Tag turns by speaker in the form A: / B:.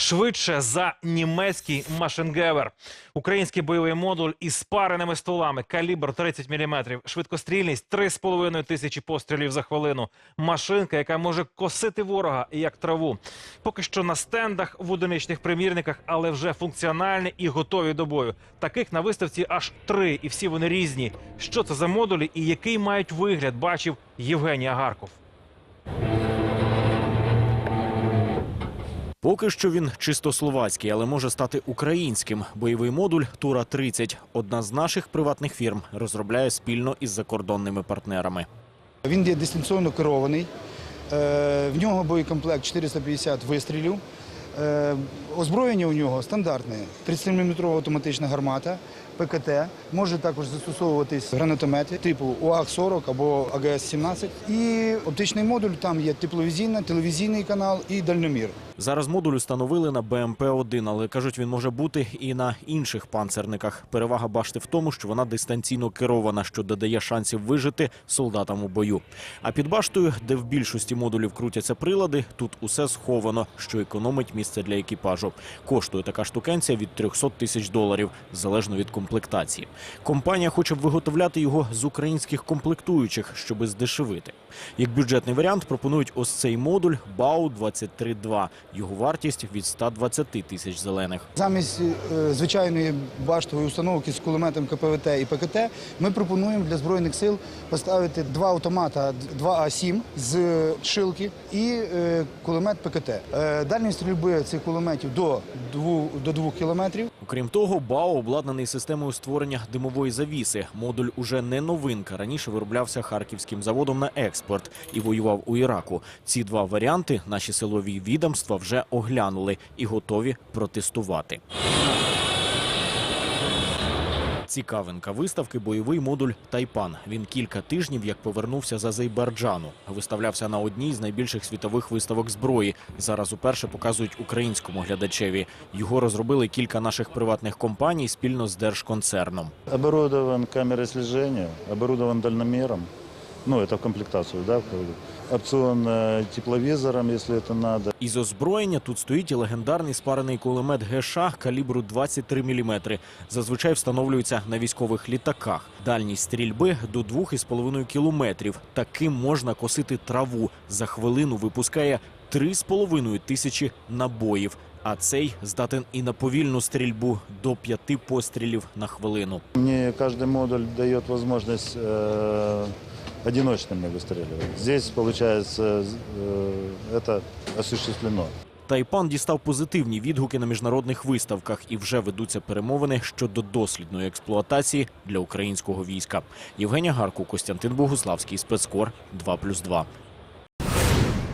A: швидше за німецький Машенгевер. Український бойовий модуль із спареними стволами, калібр 30 мм, швидкострільність 3,5 тисячі пострілів за хвилину. Машинка, яка може косити ворога як траву. Поки що на стендах в одиничних примірниках, але вже функціональні і готові до бою. Таких на виставці аж три, і всі вони різні. Що це за модулі і який мають вигляд, бачив Євгеній Агарков.
B: Поки що він чисто словацький, але може стати українським. Бойовий модуль Тура 30 одна з наших приватних фірм, розробляє спільно із закордонними партнерами.
C: Він є дистанційно керований. Е, В нього боєкомплект 450 вистрілів. Е, Озброєння у нього стандартне: 30-мм автоматична гармата, ПКТ. Може також застосовуватись гранатомети типу УАГ-40 або АГС-17. І оптичний модуль там є тепловізійна, телевізійний канал і дальномір.
B: Зараз модуль установили на БМП-1, але кажуть, він може бути і на інших панцерниках. Перевага башти в тому, що вона дистанційно керована, що додає шансів вижити солдатам у бою. А під баштою, де в більшості модулів крутяться прилади, тут усе сховано, що економить місце для екіпажу. Коштує така штукенція від 300 тисяч доларів, залежно від комплектації. Компанія хоче виготовляти його з українських комплектуючих, щоби здешевити. Як бюджетний варіант пропонують ось цей модуль БАУ-23-2. Його вартість від 120 тисяч зелених.
C: Замість е, звичайної баштової установки з кулеметом КПВТ і ПКТ ми пропонуємо для збройних сил поставити два автомата 2А7 з шилки і е, кулемет ПКТ. Е, Дальність стрільби цих кулеметів до 2, до 2 кілометрів.
B: Окрім того, БАО обладнаний системою створення димової завіси. Модуль уже не новинка. Раніше вироблявся харківським заводом на експорт і воював у Іраку. Ці два варіанти наші силові відомства вже оглянули і готові протестувати. Цікавинка виставки бойовий модуль Тайпан. Він кілька тижнів як повернувся з Азербайджану. Виставлявся на одній з найбільших світових виставок зброї. Зараз уперше показують українському глядачеві. Його розробили кілька наших приватних компаній спільно з держконцерном.
D: Оборудован камерой слежения, оборудован дальномером Ну, это в комплектацию, да, входит. опцион э, тепловизором, если это надо.
B: Із озброєння тут стоїть і легендарний спарений кулемет ГШ калібру 23 мм. Зазвичай встановлюється на військових літаках. Дальність стрільби до 2,5 кілометрів. Таким можна косити траву. За хвилину випускає 3,5 тисячі набоїв. А цей здатен і на повільну стрільбу до п'яти пострілів на хвилину.
D: Не каждый модуль дает возможность э, одиночными выстреливать. Здесь, получается, э, это осуществлено.
B: Тайпан дістав позитивні відгуки на міжнародних виставках і вже ведуться перемовини щодо дослідної експлуатації для українського війська. Євгенія Гарку, Костянтин Богуславський, спецкор 2+,2.